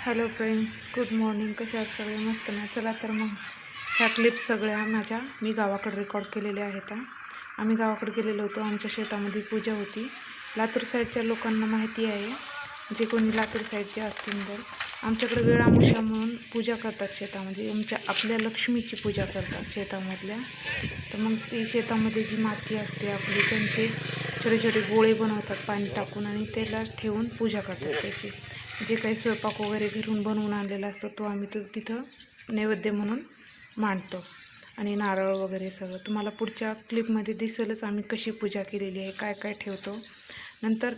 Hello friends good morning. कशा आहेत सगळे? मस्त ना चला तर मग ह्या क्लिप्स सगळ्या माझ्या. मी गावाकडे रेकॉर्ड केलेल्या आहेत आम्ही गावाकडे गेलेलो होतो. आमच्या शेतामध्ये पूजा होती. लातूर साईडच्या लोकांना माहिती आहे. जे कोणी लातूर साईडचे असतील तर. आमच्याकडे वेळामुशा म्हणून पूजा करतात शेतामध्ये. आमच्या आपल्या लक्ष्मीची पूजा करतात शेतामधल्या. तर मग ती शेतामध्ये जी माती असते आपली त्यांचे छोटे छोटे गोळे बनवतात पाणी टाकून आणि त्याला ठेवून पूजा करतात त्याची. जे काही स्वयंपाक वगैरे घरून बनवून आणलेला असतो तो आम्ही तो तिथं नैवेद्य म्हणून मांडतो. आणि नारळ वगैरे सगळं. तुम्हाला पुढच्या क्लिपमध्ये दिसेलच आम्ही कशी पूजा केलेली आहे काय काय ठेवतो. नंतर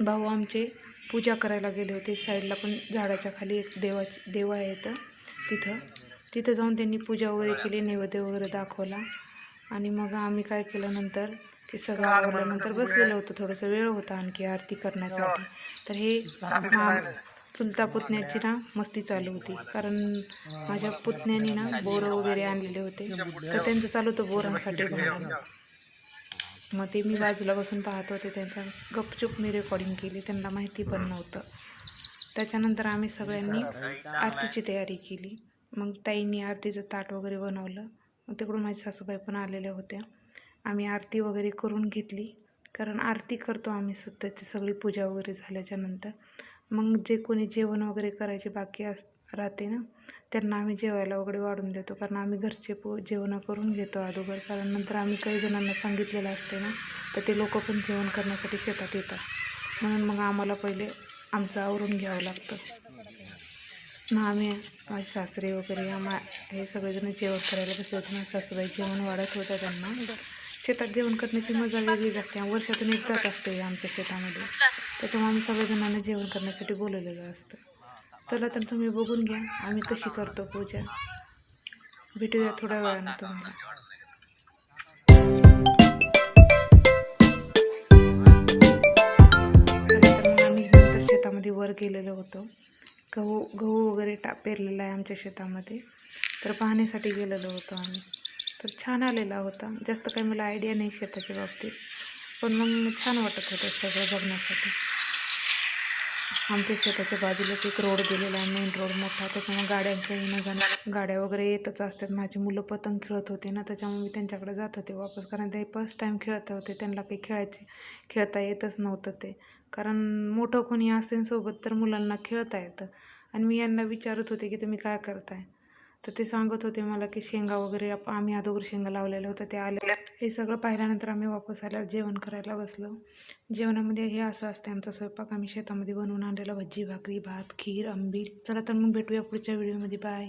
भाऊ आमचे पूजा करायला गेले होते. साईडला पण झाडाच्या खाली एक देवा देव आहे तर तिथं. तिथं जाऊन त्यांनी पूजा वगैरे केली नैवेद्य वगैरे दाखवला. आणि मग आम्ही काय केलं नंतर ते सगळं आवडल्यानंतर बसलेलं होतं. थोडंसं वेळ होता आणखी आरती करण्यासाठी. तर हे चुलता पुतण्याची ना मस्ती चालू होती. कारण माझ्या पुतण्यानी ना बोरं वगैरे आणलेले होते. तर त्यांचं चालू होतं बोरांसाठी भांडण. मग ते मी बाजूला बसून पाहत होते. त्यांचा गपचूप मी रेकॉर्डिंग केली. त्यांना माहिती पण नव्हतं. त्याच्यानंतर आम्ही सगळ्यांनी आरतीची तयारी केली. मग ताईंनी आरतीचं ताट वगैरे बनवलं. मग तिकडून माझ्या सासूबाई पण आलेल्या होत्या. आम्ही आरती वगैरे करून घेतली. कारण आरती करतो आम्ही सत्याची सगळी पूजा वगैरे झाल्याच्यानंतर मग जे कोणी जेवण वगैरे करायचे बाकी अस राहते ना त्यांना आम्ही जेवायला वगैरे वाढून देतो. कारण आम्ही घरचे पो जेवणं करून घेतो अगोदर. कारण नंतर आम्ही काही जणांना सांगितलेलं असते ना तर ते लोक पण जेवण करण्यासाठी शेतात येतात. म्हणून मग आम्हाला पहिले आमचं आवरून घ्यावं लागतं. मग आम्ही माझे सासरे वगैरे आम्हा हे सगळेजण जेवण करायला बसले होते. माझ्या सासूबाई जेवण वाढत होतं त्यांना. शेतात जेवण करण्याची मजा वेगळीच असते वर्षातून एकदाच असते आमच्या शेतामध्ये. त्याच्यामुळे आम्ही सगळेजणांना जेवण करण्यासाठी बोलवलेलं असतं. चला तर तुम्ही बघून घ्या आम्ही कशी करतो पूजा. भेटूया थोड्या वेळानं तुम्हाला. आम्ही शेतामध्ये वर गेलेलो होतो. गहू गहू वगैरे टा पेरलेला आहे आमच्या शेतामध्ये. तर पाहण्यासाठी गेलेलो होतो आम्ही. तर छान आलेला होता. जास्त काही मला आयडिया नाही शेताच्या बाबतीत. पण मग छान वाटत होतं सगळं बघण्यासाठी. आमच्या शेताच्या बाजूलाच एक रोड गेलेला आहे मेन रोड मोठा. त्याच्यामुळे गाड्यांचं येणं जाणं गाड्या वगैरे येतच असतात. माझी मुलं पतंग खेळत होते ना त्याच्यामुळे मी त्यांच्याकडे जात होते वापस. कारण ते फर्स्ट टाईम खेळत होते त्यांना काही खेळायचे खेळता येतच नव्हतं ते. कारण मोठं कोणी असेल सोबत तर मुलांना खेळता येतं. आणि मी यांना विचारत होते की तुम्ही काय करताय? तर ते सांगत होते मला की शेंगा वगैरे आप- आम्ही अगोदर शेंगा लावलेल्या होत्या ते आल्या. हे सगळं पाहिल्यानंतर आम्ही वापस आल्यावर जेवण करायला बसलो. जेवणामध्ये हे असं असते आमचा स्वयंपाक आम्ही शेतामध्ये बनवून आणलेला भजी भाकरी भात खीर आंबील. चला तर मग भेटूया पुढच्या व्हिडिओमध्ये बाय